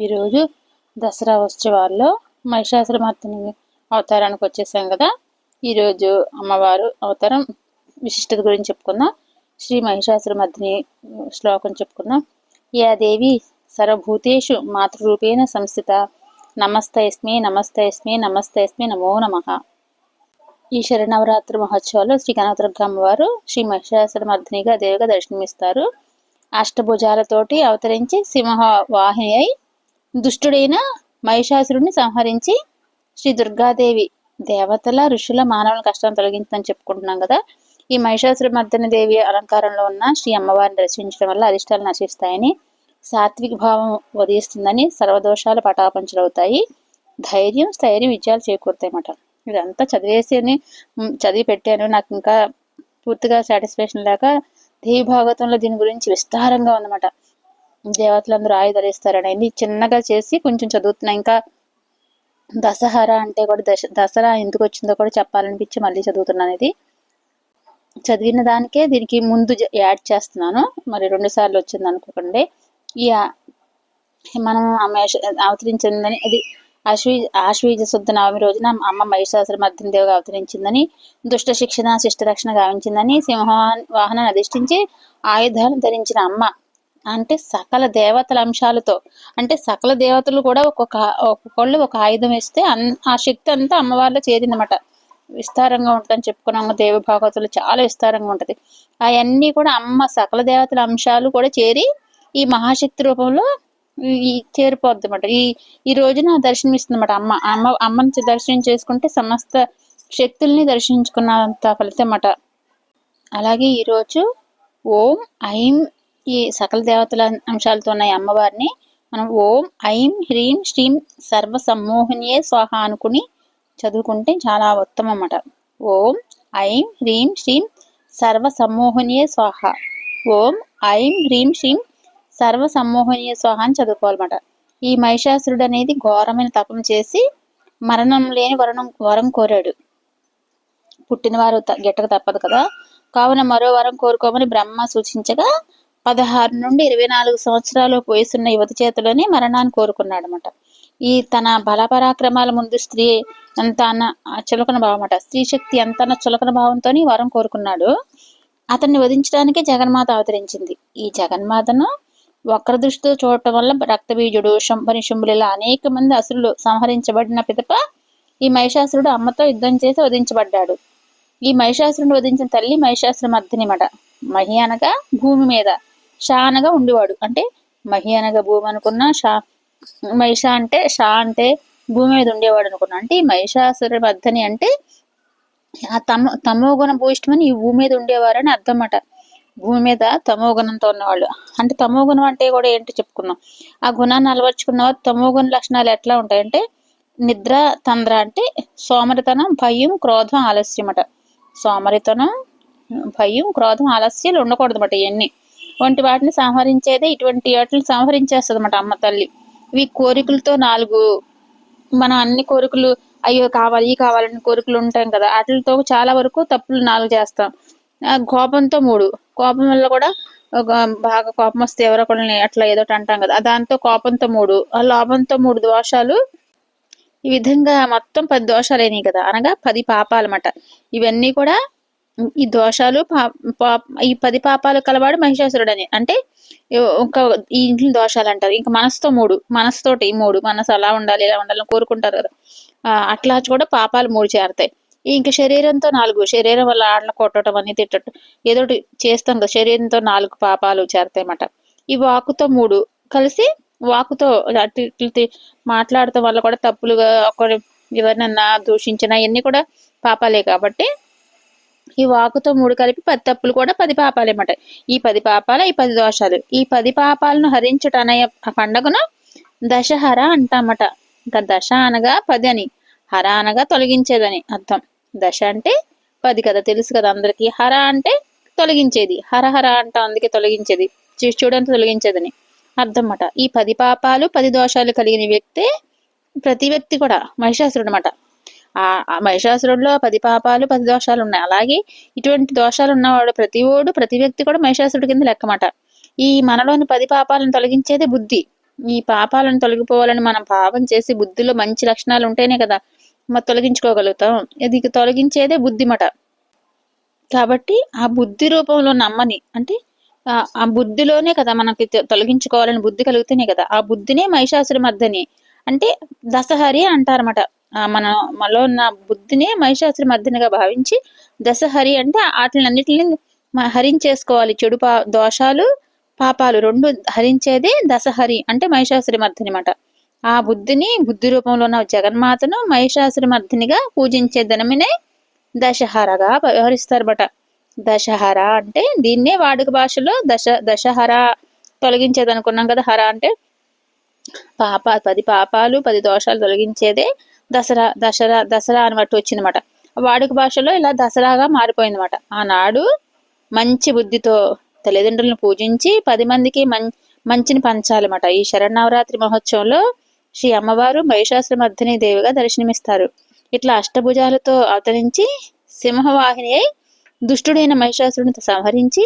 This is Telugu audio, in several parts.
ఈరోజు దసరా ఉత్సవాల్లో మహిషాసురమర్తిని అవతారానికి వచ్చేసాం కదా. ఈరోజు అమ్మవారు అవతారం విశిష్టత గురించి చెప్పుకుందాం. శ్రీ మహిషాసురమర్దిని శ్లోకం చెప్పుకుందాం. యా దేవి సర్వభూతేషు మాతృరూపేణ సంస్థిత. నమస్తయస్మి నమస్తయస్మి నమస్తయస్మి నమో నమ. ఈ శరణవరాత్రి మహోత్సవాల్లో శ్రీ కనకదుర్గ అమ్మవారు శ్రీ మహిషాసురమర్దినిగా దేవిగా దర్శనమిస్తారు. అష్టభుజాలతోటి అవతరించి సింహ వాహిని అయి దుష్టుడైన మహిషాసురుడిని సంహరించి శ్రీ దుర్గాదేవి దేవతల ఋషుల మానవుల కష్టాన్ని తొలగించని చెప్పుకుంటున్నాం కదా. ఈ మహిషాసుర మర్దన దేవి అలంకారంలో ఉన్న శ్రీ అమ్మవారిని దర్శించడం వల్ల అరిష్టాలు నశిస్తాయని సాత్విక భావం ఉదయిస్తుందని సర్వదోషాలు పటాపంచలవుతాయి ధైర్యం స్థైర్యం విజయాలు చేకూరుతాయి అన్నమాట ఇదంతా చదివేసి చదివి పెట్టాను. నాకు ఇంకా పూర్తిగా సాటిస్ఫాక్షన్ లేక దేవి భాగవతంలో దీని గురించి విస్తారంగా ఉందన్నమాట. దేవతలందరూ ఆయుధాలు ఇస్తారని చిన్నగా చేసి కొంచెం చదువుతున్నా. ఇంకా దసహరా అంటే కూడా దశ దసరా ఎందుకు వచ్చిందో కూడా చెప్పాలనిపించి మళ్ళీ చదువుతున్నాను ఇది చదివిన దానికే దీనికి ముందు యాడ్ చేస్తున్నాను. మరి రెండు సార్లు వచ్చింది అనుకోకండి. ఈ మనం అవతరించిందని అది ఆశ్వీ ఆశ్వీజ శుద్ధ నవమి రోజున అమ్మ మహిషాసుర మధ్యం అవతరించిందని దుష్ట శిక్షణ శిష్ట రక్షణ గావించిందని సింహ వాహనాన్ని అధిష్ఠించి ఆయుధాలను ధరించిన అమ్మ అంటే సకల దేవతల అంశాలతో అంటే సకల దేవతలు కూడా ఒక్కొక్క ఒక్కొక్కళ్ళు ఒక ఆయుధం వేస్తే ఆ శక్తి అంతా అమ్మవారిలో చేరిందన్నమాట. విస్తారంగా ఉంటుందని చెప్పుకున్నాము దేవ భాగవతులు చాలా విస్తారంగా ఉంటుంది. అవన్నీ కూడా అమ్మ సకల దేవతల అంశాలు కూడా చేరి ఈ మహాశక్తి రూపంలో ఈ చేరిపోద్ది అనమాట ఈ ఈ రోజున దర్శనం అనమాట అమ్మ. అమ్మ అమ్మని దర్శనం చేసుకుంటే సమస్త శక్తుల్ని దర్శించుకున్నంత ఫలితం అన్నమాట అలాగే ఈరోజు ఓం ఐం ఈ సకల దేవతల అంశాలతో ఉన్న అమ్మవారిని మనం ఓం ఐం హ్రీం శ్రీం సర్వ సమ్మోహినియే స్వాహ అనుకుని చదువుకుంటే చాలా ఉత్తమం అన్నమాట ఓం ఐం హ్రీం శ్రీం సర్వ సమ్మోహనీయ స్వాహ. ఓం ఐం హ్రీం శ్రీం సర్వ సమ్మోహనీయ స్వాహ అని చదువుకోవాలన్నమాట. ఈ మహిషాసురుడు అనేది ఘోరమైన తపం చేసి మరణం లేని వరణం వరం కోరాడు. పుట్టినవారు గిట్టక తప్పదు కదా. కావున మరో వరం కోరుకోమని బ్రహ్మ సూచించగా పదహారు నుండి ఇరవై నాలుగు సంవత్సరాలు వయసున్న యువతి చేతిలోనే మరణాన్ని కోరుకున్నాడు అనమాట ఈ తన బలపరాక్రమాల ముందు స్త్రీ ఎంత అన్న చులకన భావం అన్నమాట స్త్రీ శక్తి ఎంత అన్న చులకన భావంతో వరం కోరుకున్నాడు. అతన్ని వధించడానికి జగన్మాత అవతరించింది. ఈ జగన్మాతను వక్ర దృష్టితో చూడటం వల్ల రక్తబీజుడు శంభని శుంభులు ఇలా అనేక మంది అసురులు సంహరించబడిన పిదప ఈ మహిషాసురుడు అమ్మతో యుద్ధం చేసి వధించబడ్డాడు. ఈ మహిషాసురుడు వధించిన తల్లి మహిషాసుర మధ్యనిమట మహి అనగా భూమి మీద. షా అనగా ఉండేవాడు. అంటే మహి అనగా భూమి అనుకున్నా షా మహిష అంటే షా అంటే భూమి మీద ఉండేవాడు అనుకున్నా. అంటే ఈ మహిషాసుర మధ్యని అంటే ఆ తమ తమో గుణ భూయిష్టమని ఈ భూమి మీద ఉండేవారని అర్థం అన్నమాట భూమి మీద తమో గుణంతో ఉన్నవాళ్ళు. అంటే తమో గుణం అంటే కూడా ఏంటి చెప్పుకున్నాం ఆ గుణాన్ని అలవర్చుకున్న తమో గుణ లక్షణాలు ఎట్లా ఉంటాయంటే నిద్ర తంద్ర అంటే సోమరితనం భయం క్రోధం ఆలస్యం అట సోమరితనం భయం క్రోధం ఆలస్యాలు ఉండకూడదు అన్నమాట ఇవన్నీ వంటి వాటిని సంహరించేదే ఇటువంటి వాటిని సంహరించేస్తుంది అనమాట అమ్మ తల్లి. ఇవి కోరికలతో నాలుగు మనం అన్ని కోరికలు అయ్యో కావాలి ఈ కావాలని కోరికలు ఉంటాం కదా వాటితో చాలా వరకు తప్పులు నాలుగు చేస్తాం. కోపంతో మూడు. కోపం వల్ల కూడా బాగా కోపం వస్తే ఎవరో ఒకళ్ళని అట్లా ఏదో అంటాం కదా దాంతో కోపంతో మూడు. ఆ లోపంతో మూడు దోషాలు ఈ విధంగా మొత్తం పది దోషాలు అయినాయి కదా అనగా పది పాపాలు అన్నమాట. ఇవన్నీ కూడా ఈ దోషాలు ఈ పది పాపాలు కలవాడు మహిషాసురుడు అని అంటే ఒక ఈ ఇంట్లో దోషాలు అంటారు. ఇంకా మనసుతో మూడు మనసుతోటి మూడు మనసు అలా ఉండాలి ఇలా ఉండాలని కోరుకుంటారు కదా. అట్లా కూడా పాపాలు మూడు చేరతాయి. ఇంకా శరీరంతో నాలుగు శరీరం వల్ల ఆటలు కొట్టడం అని తిట్టడం ఏదో చేస్తాం కదా శరీరంతో నాలుగు పాపాలు చేరతాయి అన్నమాట. ఈ వాకుతో మూడు కలిసి వాకుతో అటు మాట్లాడటం వల్ల కూడా తప్పులుగా ఒకరి ఎవరినన్నా దూషించిన ఇవన్నీ కూడా పాపాలే కాబట్టి ఈ వాకుతో మూడు కలిపి పది తప్పులు కూడా పది పాపాలేమాట ఈ పది పాపాల ఈ పది దోషాలు. ఈ పది పాపాలను హరించుట అనే పండగను దశహర అంటామట. ఇంకా దశ అనగా పది అని. హర అనగా తొలగించేదని అర్థం. దశ అంటే పది కదా తెలుసు కదా అందరికి. హర అంటే తొలగించేది. హర హర అంట అందుకే తొలగించేది. చూడంత తొలగించేదని అర్థం అన్నమాట ఈ పది పాపాలు పది దోషాలు కలిగిన వ్యక్తే ప్రతి వ్యక్తి కూడా మహిషాసురుడు అనమాట మహిషాసురుడిలో పది పాపాలు పది దోషాలు ఉన్నాయి అలాగే ఇటువంటి దోషాలు ఉన్నవాడు ప్రతి ఓడు ప్రతి వ్యక్తి కూడా మహిషాసురుడి కింద లెక్కమాట. ఈ మనలోని పది పాపాలను తొలగించేదే బుద్ధి. ఈ పాపాలను తొలగిపోవాలని మనం భావం చేసి బుద్ధిలో మంచి లక్షణాలు ఉంటేనే కదా మనం తొలగించుకోగలుగుతాం. ఇది తొలగించేదే బుద్ధిమట. కాబట్టి ఆ బుద్ధి రూపంలో నమ్మని అంటే ఆ బుద్ధిలోనే కదా మనకి తొలగించుకోవాలని బుద్ధి కలిగితేనే కదా ఆ బుద్ధినే మహిషాసుర మధ్యని అంటే దశహరి అంటారన్నమాట. మన మనలో ఉన్న బుద్ధిని మహిషాసుర మర్దినిగా భావించి దశహరి అంటే వాటిని హరించేసుకోవాలి. చెడు పా దోషాలు పాపాలు రెండు హరించేదే దశహరి అంటే మహిషాసురి మర్దిని మాట ఆ బుద్ధిని బుద్ధి రూపంలో ఉన్న జగన్మాతను మహిషాసురి మర్దినిగా పూజించే దినమినే దశహరగా వ్యవహరిస్తారన్నమాట. దశహర అంటే దీన్నే వాడుక భాషలో దశ దశహర తొలగించేది అనుకున్నాం కదా హర అంటే పాప పది పాపాలు పది దోషాలు తొలగించేదే దసరా దసరా దసరా అని బట్టి వచ్చిందన్నమాట. వాడుక భాషలో ఇలా దసరాగా మారిపోయిందన్నమాట. ఆనాడు మంచి బుద్ధితో తల్లిదండ్రులను పూజించి పది మందికి మం మంచిని పంచాలన్నమాట. ఈ శరణవరాత్రి మహోత్సవంలో శ్రీ అమ్మవారు మహిషాసుర మర్దిని దేవిగా దర్శనమిస్తారు. ఇట్లా అష్టభుజాలతో అవతరించి సింహవాహిని అయి దుష్టుడైన మహిషాసురుని సంహరించి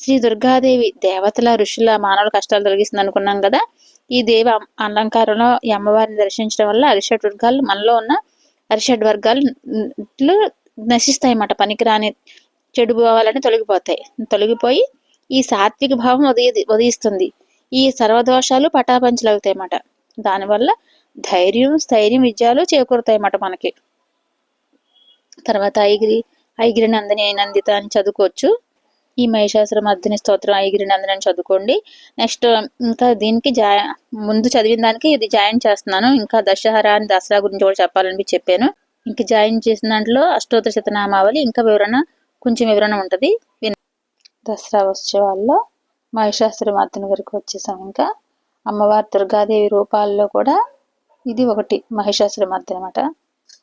శ్రీ దుర్గాదేవి దేవతల ఋషుల మానవుల కష్టాలు తొలగిస్తుంది అనుకున్నాం కదా. ఈ దేవి అలంకారంలో ఈ అమ్మవారిని దర్శించడం వల్ల అరిషడ్ వర్గాలు మనలో ఉన్న అరిషడ్ వర్గాలు నశిస్తాయి అన్నమాట. పనికిరాని చెడు భావాలని తొలగిపోతాయి. తొలగిపోయి ఈ సాత్విక భావం ఉదయ ఉదయిస్తుంది. ఈ సర్వదోషాలు పటాపంచలవుతాయి అన్నమాట. దానివల్ల ధైర్యం స్థైర్యం విజయాలు చేకూరుతాయి అన్నమాట మనకి. తర్వాత ఐగిరి ఐగిరి నందిని నందిత అని చదువుకోవచ్చు. ఈ మహిషాసుర మర్దిని స్తోత్రం ఐగిరి నందిని చదువుకోండి. నెక్స్ట్ ఇంకా దీనికి జా ముందు చదివిన దానికి ఇది జాయిన్ చేస్తున్నాను. ఇంకా దశహరా అని దసరా గురించి కూడా చెప్పాలని చెప్పాను. ఇంకా జాయిన్ చేసిన దాంట్లో అష్టోత్తర శతనామావళి ఇంకా వివరణ కొంచెం వివరణ ఉంటుంది. దసరా ఉత్సవాల్లో మహిషాసుర మర్దిని వరకు వచ్చేసాం ఇంకా అమ్మవారి దుర్గాదేవి రూపాల్లో కూడా ఇది ఒకటి మహిషాసుర మర్దిని అనమాట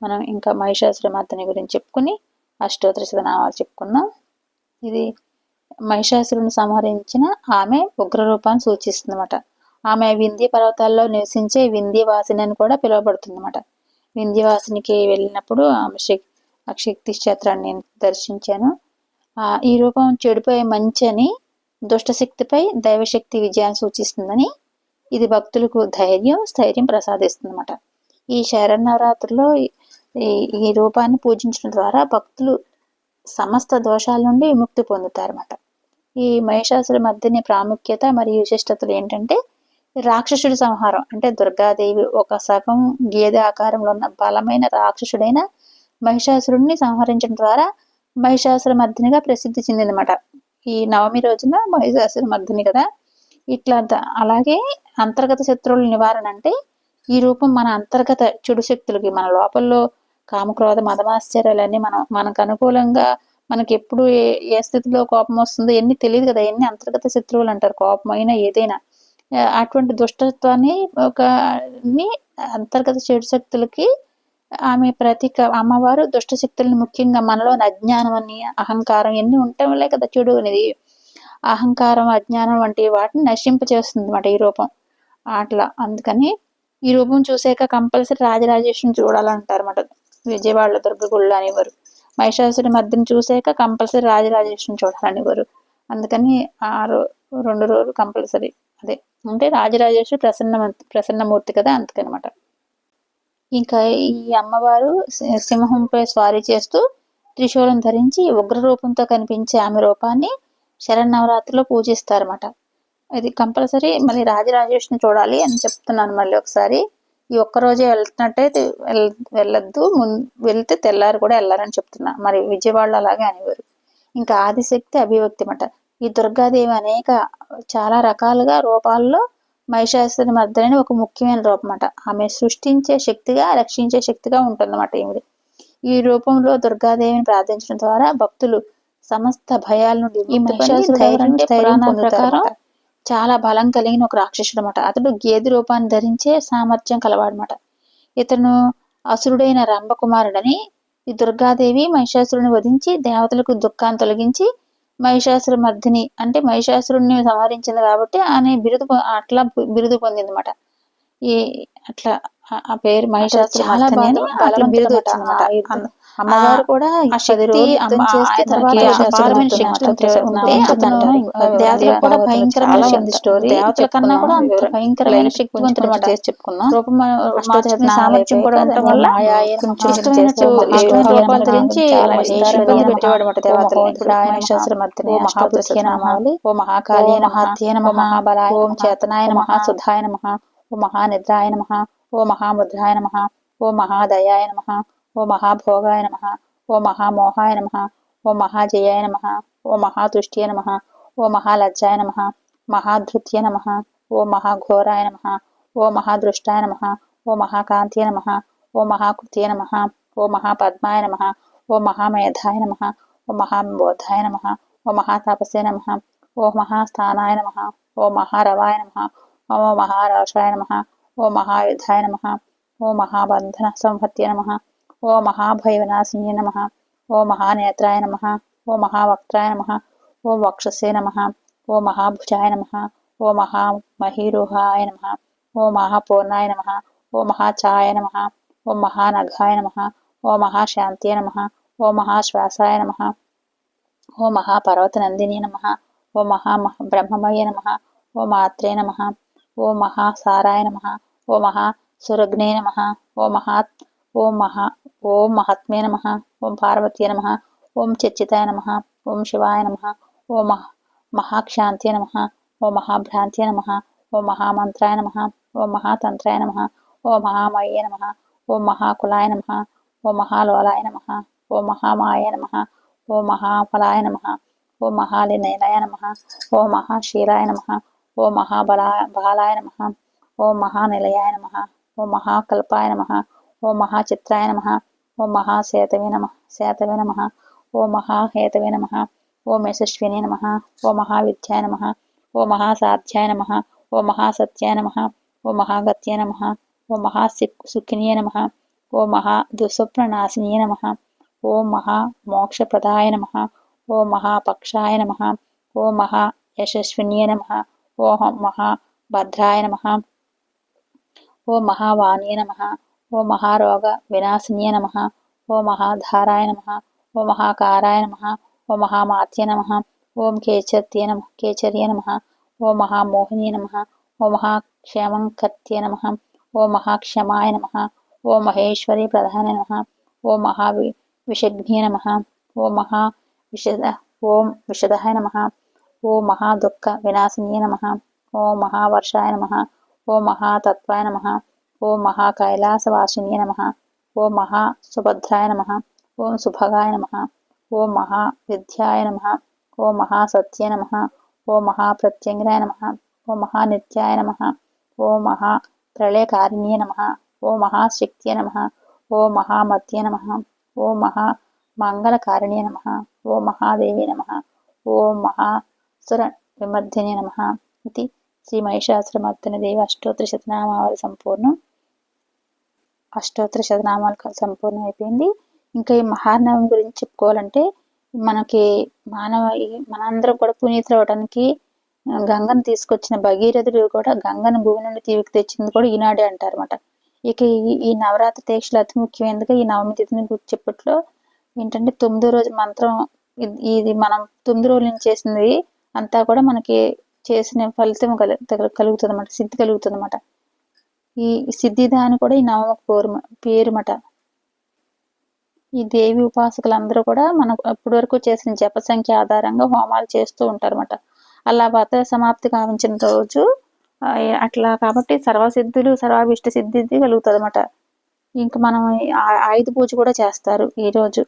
మనం ఇంకా మహిషాసుర మర్దిని గురించి చెప్పుకుని అష్టోత్తర శతనామాలు చెప్పుకున్నాం ఇది మహిషాసురుని సంహరించిన ఆమె ఉగ్ర రూపాన్ని సూచిస్తుంది అనమాట ఆమె వింధ్య పర్వతాల్లో నివసించే వింధ్యవాసిని అని కూడా పిలువబడుతుందన్నమాట. వింధ్యవాసినికి వెళ్ళినప్పుడు ఆమె శక్తి శక్తి క్షేత్రాన్ని దర్శించాను. ఈ రూపం చెడిపోయే మంచి అని దుష్టశక్తిపై దైవశక్తి విజయాన్ని సూచిస్తుందని ఇది భక్తులకు ధైర్యం స్థైర్యం ప్రసాదిస్తుంది అనమాట ఈ శరన్నవరాత్రిలో ఈ రూపాన్ని పూజించడం ద్వారా భక్తులు సమస్త దోషాల నుండి విముక్తి పొందుతారన్నమాట. ఈ మహిషాసుల మధ్యని ప్రాముఖ్యత మరియు విశిష్టతలు ఏంటంటే రాక్షసుడి సంహారం అంటే దుర్గాదేవి ఒక సగం గేదె ఆకారంలో ఉన్న బలమైన రాక్షసుడైన మహిషాసురుడిని సంహరించడం ద్వారా మహిషాసుర మర్దినిగా ప్రసిద్ధి చెందిందన్నమాట. ఈ నవమి రోజున మహిషాసుర మర్దిని కదా. ఇట్లా అలాగే అంతర్గత శత్రువుల నివారణ అంటే ఈ రూపం మన అంతర్గత చెడు శక్తులకి మన లోపల్లో కామక్రోధ మదమాశ్చర్యాలన్నీ మనం మనకు అనుకూలంగా మనకి ఎప్పుడు ఏ ఏ స్థితిలో కోపం వస్తుందో ఎన్ని తెలియదు కదా ఎన్ని అంతర్గత శత్రువులు అంటారు కోపం అయినా ఏదైనా అటువంటి దుష్టత్వాన్ని ఒక అంతర్గత చెడు శక్తులకి ఆమె ప్రతీక అమ్మవారు దుష్ట శక్తుల్ని ముఖ్యంగా మనలోని అజ్ఞానం అని అహంకారం ఎన్ని ఉంటాయి కదా చెడు అనేది. అహంకారం అజ్ఞానం వంటి వాటిని నశింప చేస్తుంది అనమాట ఈ రూపం. అట్లా అందుకని ఈ రూపం చూసాక కంపల్సరీ రాజరాజేశ్వరిని చూడాలంటారు అన్నమాట విజయవాడలో దుర్గగుళ్ళు అనేవారు. మహిషాసురి మధ్యని చూసాక కంపల్సరీ రాజరాజేశ్వరిని చూడాలనేవారు. అందుకని ఆ రెండు రోజులు కంపల్సరీ. అదే అంటే రాజరాజేశ్వరి ప్రసన్న ప్రసన్నమూర్తి కదా అందుకనమాట. ఇంకా ఈ అమ్మవారు సింహంపై స్వారీ చేస్తూ త్రిశూలం ధరించి ఉగ్ర రూపంతో కనిపించే ఆమె రూపాన్ని శరన్నవరాత్రిలో పూజిస్తారన్నమాట. ఇది కంపల్సరీ మళ్ళీ రాజరాజేష్ని చూడాలి అని చెప్తున్నాను మళ్ళీ ఒకసారి. ఈ ఒక్కరోజే వెళ్తున్నట్టయితే వెళ్ళొద్దు. ముందు వెళ్తే తెల్లారు కూడా వెళ్ళారని చెప్తున్నా. మరి విజయవాడలో అలాగే అనేవారు. ఇంకా ఆదిశక్తి అభివ్యక్తి అన్నమాట ఈ దుర్గాదేవి అనేక చాలా రకాలుగా రూపాల్లో మహిషాసుని మధ్యలోని ఒక ముఖ్యమైన రూపం అన్నమాట ఆమె సృష్టించే శక్తిగా రక్షించే శక్తిగా ఉంటుందన్నమాట ఈమె ఈ రూపంలో దుర్గాదేవిని ప్రార్థించడం ద్వారా భక్తులు సమస్త భయాల నుండి ఈ ప్రకారం చాలా బలం కలిగిన ఒక రాక్షసుడు అనమాట అతడు గేదె రూపాన్ని ధరించే సామర్థ్యం కలవాడనమాట ఇతను అసురుడైన రంభకుమారుడని ఈ దుర్గాదేవి మహిషాసురుని వధించి దేవతలకు దుఃఖాన్ని తొలగించి మహిషాసుర మర్దిని అంటే మహిషాసురుడిని సంహరించింది కాబట్టి ఆమె బిరుదు అట్లా బిరుదు పొందింది అనమాట ఈ అట్లా ఆ- పేరు మహిషాసుర చాలా బిరుదు. వచ్చిందన్నమాట. అమ్మవారు కూడా శక్తి భయంకరమైన శక్తి స్టోరీ దేవతల కన్నా కూడా అంత. భయంకరమైన చేసి చెప్పుకున్నాం. రూపం సామర్థ్యం కూడా ఉండటం వల్ల ఇబ్బంది పెట్టేవాడు ఇప్పుడు మహిషాసురమర్దిని ఓ మహాబుద్ధియే నమః ఓ మహాకాళే నమః ఓ మహాబలాయ ఓం చేతనాయ నమః సుధాయ నమః ఓ మహానిద్రాయ నమః ఓ మహాముద్రాయ నమః ఓ మహాదయాయ నమః ఓ మహాభోగాయ నమః ఓ మహామోహాయ నమః ఓ మహాజయాయ నమః ఓ మహాతుష్ట్యే నమః ఓ మహాలజ్జాయ నమః మహాధృత్యే నమః ఓ మహాఘోరాయ నమః ఓ మహాదృష్టాయ నమః ఓ మహాకాంత్యే నమః ఓ మహాకృత్యే నమః ఓ మహాపద్మాయ నమః ఓ మహామేధాయ నమః ఓ మహాబోధాయ నమః ఓ మహాతాపసే నమః ఓ మహాస్థానాయ నమః ఓ మహారవాయ నమః ఓ మహారాషాయ నమః ఓ మహాయుధాయ నమః ఓ మహాబంధన సంహత్య నమః ఓ మహాభయవినాశిన్యే నమః ఓ మహానేత్రాయ నమః ఓ మహావక్త్రాయ నమః ఓ వక్షసే నమః ఓ మహాభుజాయ నమః ఓ మహామహీరుహాయ నమః ఓ మహాపూర్ణాయ నమః ఓ మహాఛాయ నమః ఓ మహానఘాయ నమః ఓ మహాశాంత్యే నమః ఓ మహాశ్వాసాయ నమః ఓ మహాపర్వతనందిని నమః ఓ మహా బ్రహ్మమయ నమః ఓ మాత్రే నమః ఓ మహాసారాయ నమః ఓ మహా సురగ్నే నమః ఓ మహాత్ ఓం మహా ఓం మహాత్మే నమ ఓం పార్వత్యే నమ ఓం చర్చితాయ నమ ఓం శివాయ నమ ఓ మహ మహాక్షాంత్యే నమ ఓ మహాభ్రాంత్యే నమ ఓ మహామంత్రాయ నమ ఓ మహాతంత్రాయ నమ ఓ మహామయే నమ ఓ మహాకులాయ నమ ఓ మహాలోలాయ నమ ఓ మహామాయ నమ ఓ మహాఫలాయ నమ ఓ మహాలినయనాయ నమ ఓ మహాశీలాయ నమ ఓ మహాబలా బాలాయ నమ ఓ మహానిలయాయ నమ ఓ మహాకల్పాయ నమ ఓ మహాచిత్రాయ నమః ఓ మహాసేతవే నమః సేతవే నమః ఓ మహాహేతవే నమః ఓ యశస్వినే నమః ఓ మహావిద్యాయ నమః ఓ మహాసాధ్యాయ నమః ఓ మహాసత్యాయ నమః ఓ మహాగత్యే నమః ఓ మహాసుఖినే నమః ఓ మహా దుస్వప్ననాశినే నమః ఓ మహా మోక్షప్రదాయ నమః ఓ మహాపక్షాయ నమః ఓ మహా యశస్విన్యే నమః ఓ మహా భద్రాయ నమః ఓ మహావాణ్యే నమః ఓ మహారోగ వినాశిన్యే నమః ఓ మహాధారాయ నమః ఓ మహాకారాయ నమః ఓ మహామాత్య నమః ఓం కేచర్యే నమ కేచర్యే నమః ఓ మహామోహిని నమః ఓ మహాక్షేమంకర్త్యే నమః ఓ మహాక్షమాయ నమః ఓ మహేశ్వరి ప్రధాన నమః ఓ మహావి విషగ్నే నమః ఓ మహా విషద ఓం విషదాయ నమః ఓ మహాదుఃఖ వినాశిన్యే నమః ఓ మహావర్షాయ నమః ఓ మహాతత్వాయ నమః ఓ మహాకైలాసవాసిన్యే నమ ఓం మహా సుభద్రాయ నమ ఓం సుభగాయ నమ ఓం మహా విద్యాయ నమః ఓ మహాసత్య నమః ఓ మహాప్రత్యంగాయ నమః ఓ మహానిత్యాయ నమ ఓం మహా ప్రళయకారిణ్యే నమః ఓ మహాశక్తియ నమ ఓం మహామత్య నమ ఓం మహా మంగళకారిణ్య నమ ఓం మహాదేవి నమః ఓ మహాసుర విమర్ధిని నమ ఇది శ్రీ మహిషాసురమర్దిని దేవి అష్టోత్తర శతనామావళి సంపూర్ణం. అష్టోత్తర శతనామాలు సంపూర్ణం అయిపోయింది. ఇంకా ఈ మహానవమి గురించి చెప్పుకోవాలంటే మనకి మానవ మనందరం కూడా పునీతులు అవడానికి గంగను తీసుకొచ్చిన భగీరథుడు కూడా గంగను భూమి నుండి తీవికి తెచ్చింది కూడా ఈనాడే అంటారన్నమాట. ఇక ఈ నవరాత్రి దీక్షలు అతి ముఖ్యమైనదిగా ఈ నవమి తిథిని గుర్తు చెప్పట్లో ఏంటంటే తొమ్మిదో రోజు మంత్రం ఇది- ఇది మనం తొమ్మిది రోజుల నుంచి చేసింది అంతా కూడా మనకి చేసిన ఫలితం కల కలుగుతుంది అనమాట సిద్ధి కలుగుతుంది అనమాట ఈ సిద్ధిదాని కూడా ఈ నవమ పేరు పేరుమట. ఈ దేవి ఉపాసకులందరూ కూడా మనం అప్పటి వరకు చేసిన జప సంఖ్య ఆధారంగా హోమాలు చేస్తూ ఉంటారన్నమాట. అలా వ్రత సమాప్తి కావించిన రోజు అట్లా కాబట్టి సర్వసిద్ధులు సర్వాభిష్ట సిద్ధి కలుగుతుంది అనమాట ఇంకా మనం ఆయుధ పూజ కూడా చేస్తారు ఈ రోజు.